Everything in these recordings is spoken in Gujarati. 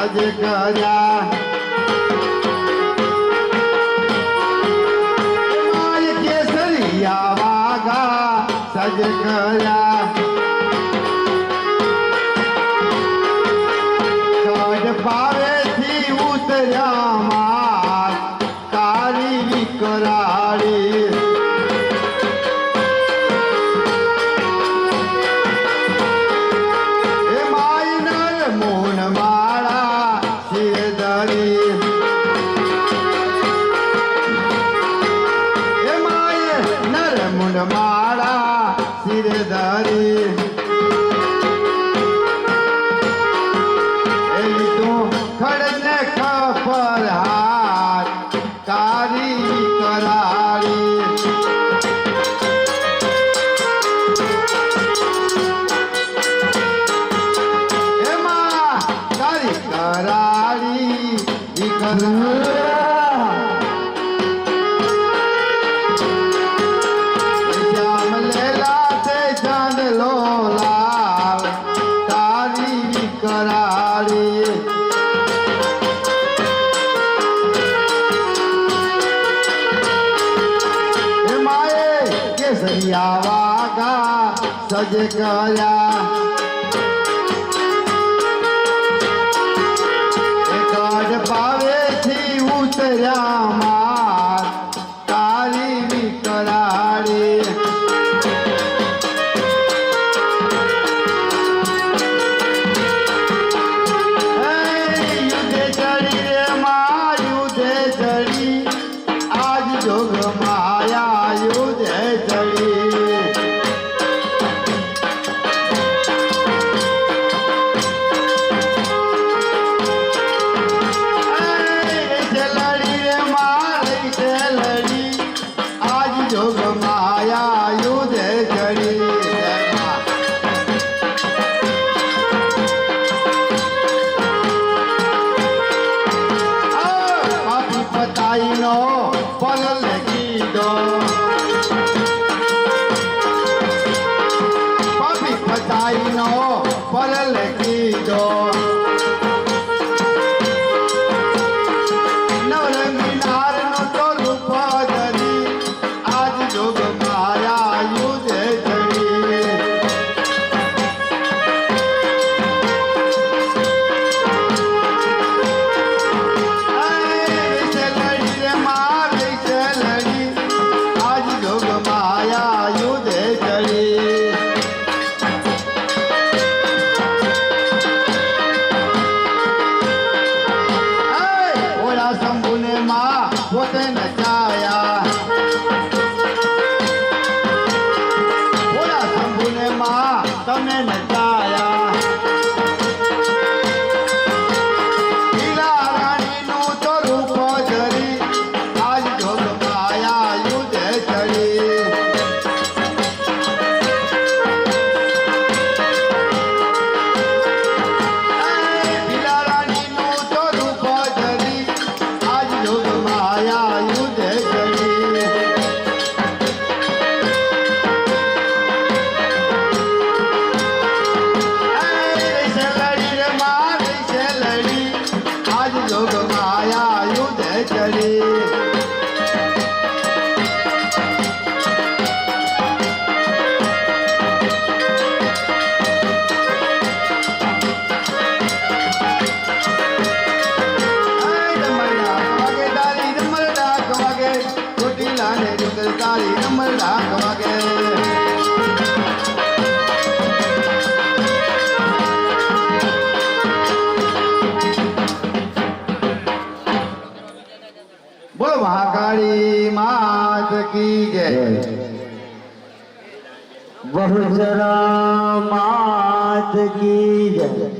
હજ કર્યા કેસરિયા વાગા સજ કર્યા. પારેથી ઉતર્યા Amen. de glória. Órale, quillo. काली मात की जय। बहुजरा मात की जय।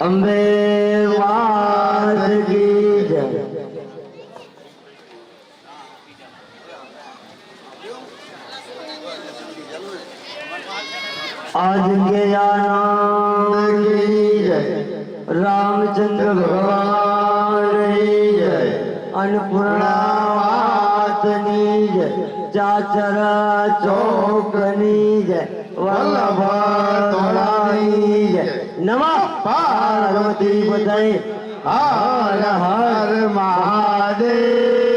अम्बे मात की जय। आज के आना રામચંદ્ર ભગવાનની જય અન્નપૂર્ણાવાતની જય, ચાચરા ચોકની જય વલ્લભાની જય. નમઃ પાર્વતી પતય હર હર મહાદેવ.